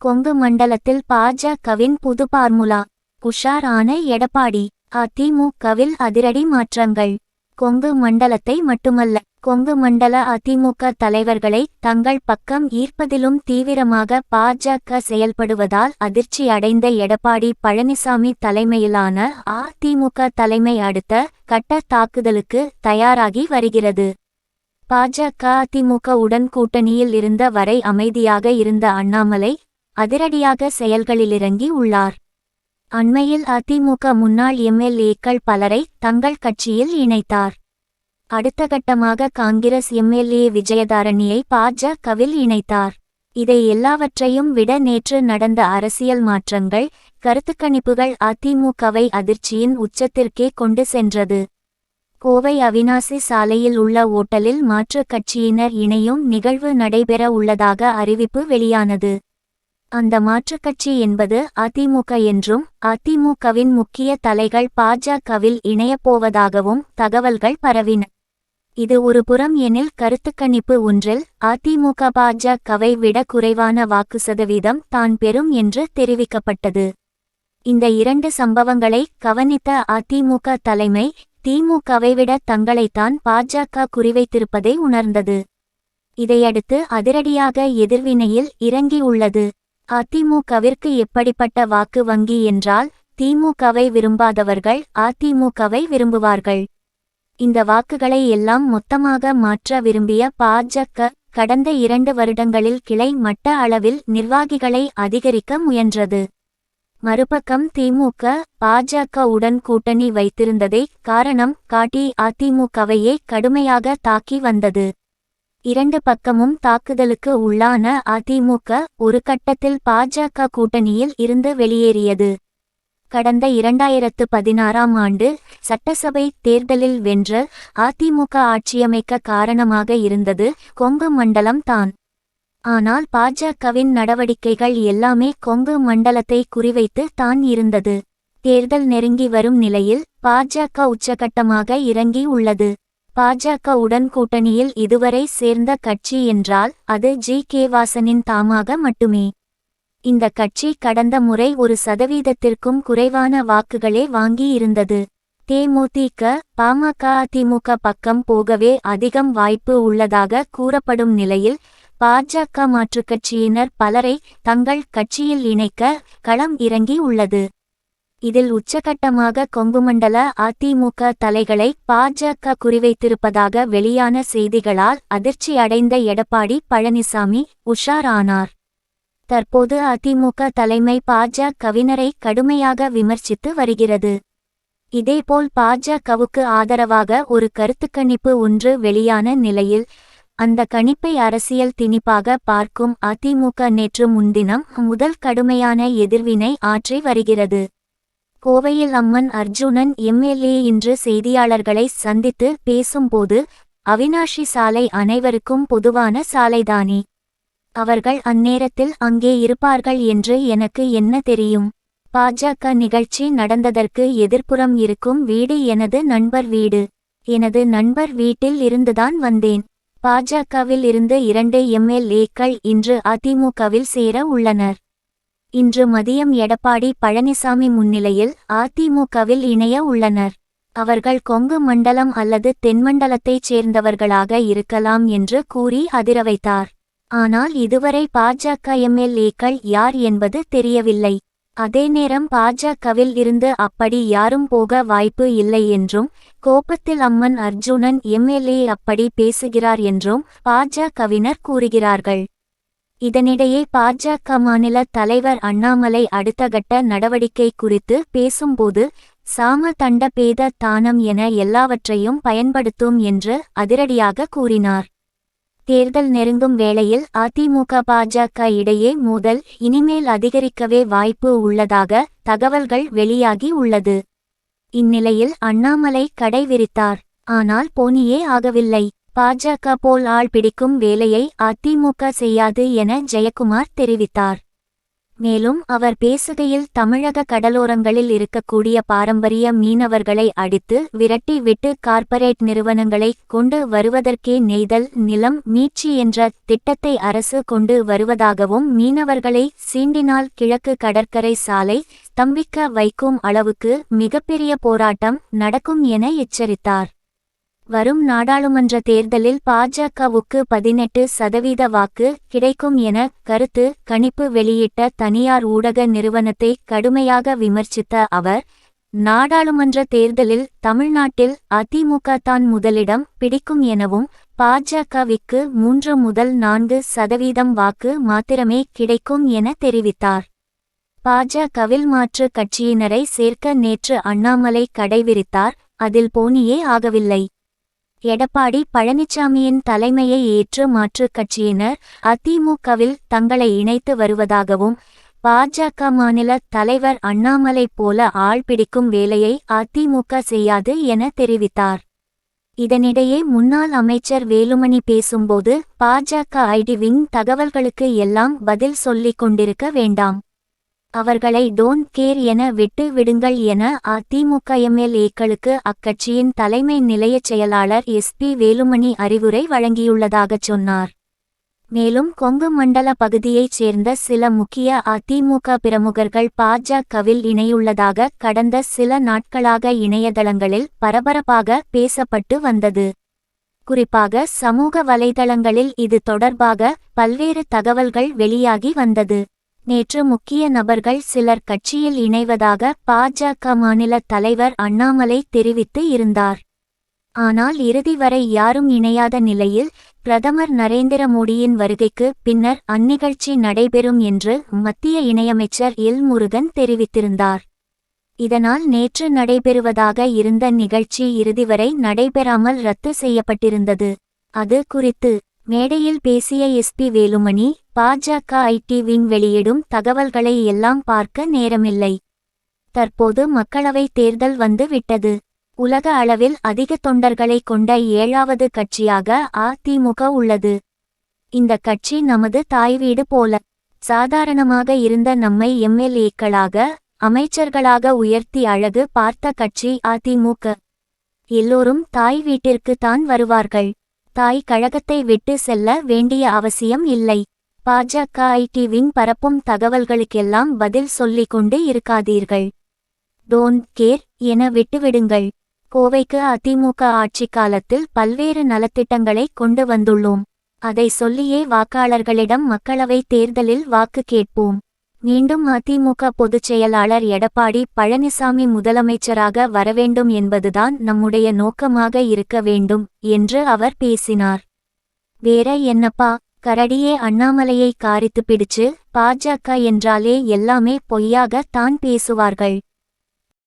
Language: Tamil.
கொங்கு மண்டலத்தில் பாஜகவின் புது பார்முலா உஷாரான எடப்பாடி அதிமுகவில் அதிரடி மாற்றங்கள். கொங்கு மண்டலத்தை மட்டுமல்ல கொங்கு மண்டல அதிமுக தலைவர்களை தங்கள் பக்கம் ஈர்ப்பதிலும் தீவிரமாக பாஜக செயல்படுவதால் அதிர்ச்சி அடைந்த எடப்பாடி பழனிசாமி தலைமையிலான அதிமுக தலைமை அடுத்த கட்ட தாக்குதலுக்கு தயாராகி வருகிறது. பாஜக அதிமுக உடன் கூட்டணியில் இருந்த வரை அமைதியாக இருந்த அண்ணாமலை அதிரடியாக செயல்களிலிறங்கி உள்ளார். அண்மையில் அதிமுக முன்னாள் எம்எல்ஏக்கள் பலரை தங்கள் கட்சியில் இணைத்தார். அடுத்த கட்டமாக காங்கிரஸ் எம்எல்ஏ விஜயதாரணியை பாஜகவில் இணைத்தார். இதை எல்லாவற்றையும் விட நேற்று நடந்த அரசியல் மாற்றங்கள் கருத்துக்கணிப்புகள் அதிமுகவை அதிர்ச்சியின் உச்சத்திற்கே கொண்டு சென்றது. கோவை அவினாசி சாலையில் உள்ள ஓட்டலில் மாற்றுக் கட்சியினர் இணையும் நிகழ்வு நடைபெற உள்ளதாக அறிவிப்பு வெளியானது. அந்த மாற்றுக் கட்சி என்பது அதிமுக என்றும் அதிமுகவின் முக்கிய தலைகள் பாஜகவில் இணையப்போவதாகவும் தகவல்கள் பரவின. இது ஒரு புறம் எனில் கருத்துக்கணிப்பு ஒன்றில் அதிமுக பாஜகவை விட குறைவான வாக்கு சதவீதம் தான் பெறும் என்று தெரிவிக்கப்பட்டது. இந்த இரண்டு சம்பவங்களை கவனித்த அதிமுக தலைமை திமுகவை விட தங்களைத்தான் பாஜக குறிவைத்திருப்பதை உணர்ந்தது. இதையடுத்து அதிரடியாக எதிர்வினையில் இறங்கியுள்ளது. அதிமுகவிற்கு எப்படிப்பட்ட வாக்கு வங்கி என்றால் திமுகவை விரும்பாதவர்கள் அதிமுகவை விரும்புவார்கள். இந்த வாக்குகளை எல்லாம் மொத்தமாக மாற்ற விரும்பிய பாஜக கடந்த இரண்டு வருடங்களில் கிளை மட்ட அளவில் நிர்வாகிகளை அதிகரிக்க முயன்றது. மறுபக்கம் திமுக பாஜக உடன் கூட்டணி வைத்திருந்ததை காரணம் காட்டி அதிமுகவையே கடுமையாக தாக்கி வந்தது. இரண்டு பக்கமும் தாக்குதலுக்கு உள்ளான அதிமுக ஒரு கட்டத்தில் பாஜக கூட்டணியில் இருந்து வெளியேறியது. கடந்த இரண்டாயிரத்து பதினாறாம் ஆண்டு சட்டசபை தேர்தலில் வென்ற அதிமுக ஆட்சியமைக்க காரணமாக இருந்தது கொங்கு மண்டலம் தான். ஆனால் பாஜகவின் நடவடிக்கைகள் எல்லாமே கொங்கு மண்டலத்தை குறிவைத்து தான் இருந்தது. தேர்தல் நெருங்கி வரும் நிலையில் பாஜக உச்சகட்டமாக இறங்கி உள்ளது. பாஜக உடன் கூட்டணியில் இதுவரை சேர்ந்த கட்சி என்றால் அது ஜி. கே. வாசனின் தாமாக மட்டுமே. இந்த கட்சி கடந்த முறை ஒரு சதவீதத்திற்கும் குறைவான வாக்குகளே வாங்கியிருந்தது தேமுதிக பாமக அதிமுக பக்கம் போகவே அதிகம் வாய்ப்பு உள்ளதாக கூறப்படும் நிலையில் பாஜக மாற்றுக் கட்சியினர் பலரை தங்கள் கட்சியில் இணைக்க களம் இறங்கி உள்ளது. இதில் உச்சகட்டமாக கொங்குமண்டல அதிமுக தலைகளை பாஜக குறிவைத்திருப்பதாக வெளியான செய்திகளால் அதிர்ச்சி அடைந்த எடப்பாடி பழனிசாமி உஷாரானார். தற்போது அதிமுக தலைமை பாஜகவினரை கடுமையாக விமர்சித்து வருகிறது. இதேபோல் பாஜகவுக்கு ஆதரவாக ஒரு கருத்துக்கணிப்பு ஒன்று வெளியான நிலையில் அந்த கணிப்பை அரசியல் திணிப்பாக பார்க்கும் அதிமுக நேற்று முன்தினம் முதல் கடுமையான எதிர்வினை ஆற்றி வருகிறது. கோவையில் அம்மன் அர்ஜுனன் எம்எல்ஏ இன்று செய்தியாளர்களை சந்தித்து பேசும்போது அவினாஷி சாலை அனைவருக்கும் பொதுவான சாலைதானே? அவர்கள் அந்நேரத்தில் அங்கே இருப்பார்கள் என்று எனக்கு என்ன தெரியும்? பாஜக நிகழ்ச்சி நடந்ததற்கு எதிர்ப்புறம் இருக்கும் வீடு எனது நண்பர் வீடு. எனது நண்பர் வீட்டில் இருந்துதான் வந்தேன். பாஜகவில் இருந்து இரண்டு எம்எல்ஏக்கள் இன்று அதிமுகவில் சேர உள்ளனர். இன்று மதியம் எடப்பாடி பழனிசாமி முன்னிலையில் அதிமுகவில் இணைய உள்ளனர். அவர்கள் கொங்கு மண்டலம் அல்லது தென்மண்டலத்தைச் சேர்ந்தவர்களாக இருக்கலாம் என்று கூறி அதிர வைத்தார். ஆனால் இதுவரை பாஜக எம்எல்ஏக்கள் யார் என்பது தெரியவில்லை. அதே நேரம் பாஜகவில் இருந்து அப்படி யாரும் போக வாய்ப்பு இல்லை என்றும் கோபத்தில் அம்மன் அர்ஜுனன் எம்எல்ஏ அப்படி பேசுகிறார் என்றும் பாஜகவினர் கூறுகிறார்கள். இதனிடையே பாஜக மாநில தலைவர் அண்ணாமலை அடுத்த கட்ட நடவடிக்கை குறித்து பேசும்போது சாம தண்ட பேத தானம் என எல்லாவற்றையும் பயன்படுத்தும் என்று அதிரடியாக கூறினார். தேர்தல் நெருங்கும் வேளையில் அதிமுக பாஜக இடையே மோதல் இனிமேல் அதிகரிக்கவே வாய்ப்பு உள்ளதாக தகவல்கள் வெளியாகி உள்ளது. இந்நிலையில் அண்ணாமலை கடை விரித்தார் ஆனால் போனியே ஆகவில்லை. பாஜக போல் ஆள் பிடிக்கும் வேலையை அதிமுக செய்யாது என ஜெயக்குமார் தெரிவித்தார். மேலும் அவர் பேசுகையில் தமிழக கடலோரங்களில் இருக்கக்கூடிய பாரம்பரிய மீனவர்களை அடித்து விரட்டி விட்டு கார்ப்பரேட் நிறுவனங்களை கொண்டு வருவதற்கே நெய்தல் நிலம் மீட்சி என்ற திட்டத்தை அரசு கொண்டு வருவதாகவும் மீனவர்களை சீண்டினால் கிழக்கு கடற்கரை சாலை ஸ்தம்பிக்க வைக்கும் அளவுக்கு மிகப்பெரிய போராட்டம் நடக்கும் என எச்சரித்தார். வரும் நாடாளுமன்ற தேர்தலில் பாஜகவுக்கு பதினெட்டு சதவீத வாக்கு கிடைக்கும் என கருத்து கணிப்பு வெளியிட்ட தனியார் ஊடக நிறுவனத்தை கடுமையாக விமர்சித்த அவர் நாடாளுமன்ற தேர்தலில் தமிழ்நாட்டில் அதிமுக தான் முதலிடம் பிடிக்கும் எனவும் பாஜகவிற்கு மூன்று முதல் நான்கு சதவீதம் வாக்கு மாத்திரமே கிடைக்கும் என தெரிவித்தார். பாஜகவில் மாற்று கட்சியினரை சேர்க்க நேற்று அண்ணாமலை கடைவிரித்தார் அதில் போனியே ஆகவில்லை. எடப்பாடி பழனிசாமியின் தலைமையை ஏற்று மாற்றுக் கட்சியினர் அதிமுகவில் தங்களை இணைத்து வருவதாகவும் பாஜக மாநில தலைவர் அண்ணாமலை போல ஆள் பிடிக்கும் வேலையை அதிமுக செய்யாது என தெரிவித்தார். இதனிடையே முன்னாள் அமைச்சர் வேலுமணி பேசும்போது பாஜக ஐடி விங் தகவல்களுக்கு எல்லாம் பதில் சொல்லிக் கொண்டிருக்க வேண்டாம். அவர்களை டோன்ட் கேர் என விட்டு விடுங்கள் என அதிமுக எம்எல்ஏக்களுக்கு அக்கட்சியின் தலைமை நிலையச் செயலாளர் எஸ் பி வேலுமணி அறிவுரை வழங்கியுள்ளதாகச் சொன்னார். மேலும் கொங்கு மண்டல பகுதியைச் சேர்ந்த சில முக்கிய அதிமுக பிரமுகர்கள் பாஜகவில் இணையுள்ளதாக கடந்த சில நாட்களாக இணையதளங்களில் பரபரப்பாக பேசப்பட்டு வந்தது. குறிப்பாக சமூக வலைதளங்களில் இது தொடர்பாக பல்வேறு தகவல்கள் வெளியாகி வந்தது. நேற்று முக்கிய நபர்கள் சிலர் கட்சியில் இணைவதாக பாஜக மாநில தலைவர் அண்ணாமலை தெரிவித்து இருந்தார். ஆனால் இறுதி வரை யாரும் இணையாத நிலையில் பிரதமர் நரேந்திர மோடியின் வருகைக்கு பின்னர் அந்நிகழ்ச்சி நடைபெறும் என்று மத்திய இணையமைச்சர் எல் முருகன் தெரிவித்திருந்தார். இதனால் நேற்று நடைபெறுவதாக இருந்த நிகழ்ச்சி இறுதிவரை நடைபெறாமல் ரத்து செய்யப்பட்டிருந்தது. அது குறித்து மேடையில் பேசிய எஸ்பி வேலுமணி பாஜக ஐடி விங் வெளியிடும் தகவல்களை எல்லாம் பார்க்க நேரமில்லை. தற்போது மக்களவை தேர்தல் வந்து விட்டது. உலக அளவில் அதிக தொண்டர்களை கொண்ட ஏழாவது கட்சியாக அதிமுக உள்ளது. இந்த கட்சி நமது தாய் வீடு போல. சாதாரணமாக இருந்த நம்மை எம்எல்ஏக்களாக அமைச்சர்களாக உயர்த்தி அழகு பார்த்த கட்சி அதிமுக எல்லோரும் தாய் வீட்டிற்கு தான் வருவார்கள். தாய் கழகத்தை விட்டு செல்ல வேண்டிய அவசியம் இல்லை. பாஜக ஐடிவின் பரப்பும் தகவல்களுக்கெல்லாம் பதில் சொல்லிக் கொண்டு இருக்காதீர்கள். டோன்ட் கேர் என விட்டுவிடுங்கள். கோவைக்கு அதிமுக ஆட்சி காலத்தில் பல்வேறு நலத்திட்டங்களை கொண்டு வந்துள்ளோம். அதை சொல்லியே வாக்காளர்களிடம் மக்களவை தேர்தலில் வாக்கு கேட்போம். மீண்டும் அதிமுக பொதுச் செயலாளர் எடப்பாடி பழனிசாமி முதலமைச்சராக வரவேண்டும் என்பதுதான் நம்முடைய நோக்கமாக இருக்க வேண்டும் என்று அவர் பேசினார். வேற என்னப்பா கரடியே அண்ணாமலையை காரித்து பிடிச்சு பாஜக என்றாலே எல்லாமே பொய்யாக தான் பேசுவார்கள்.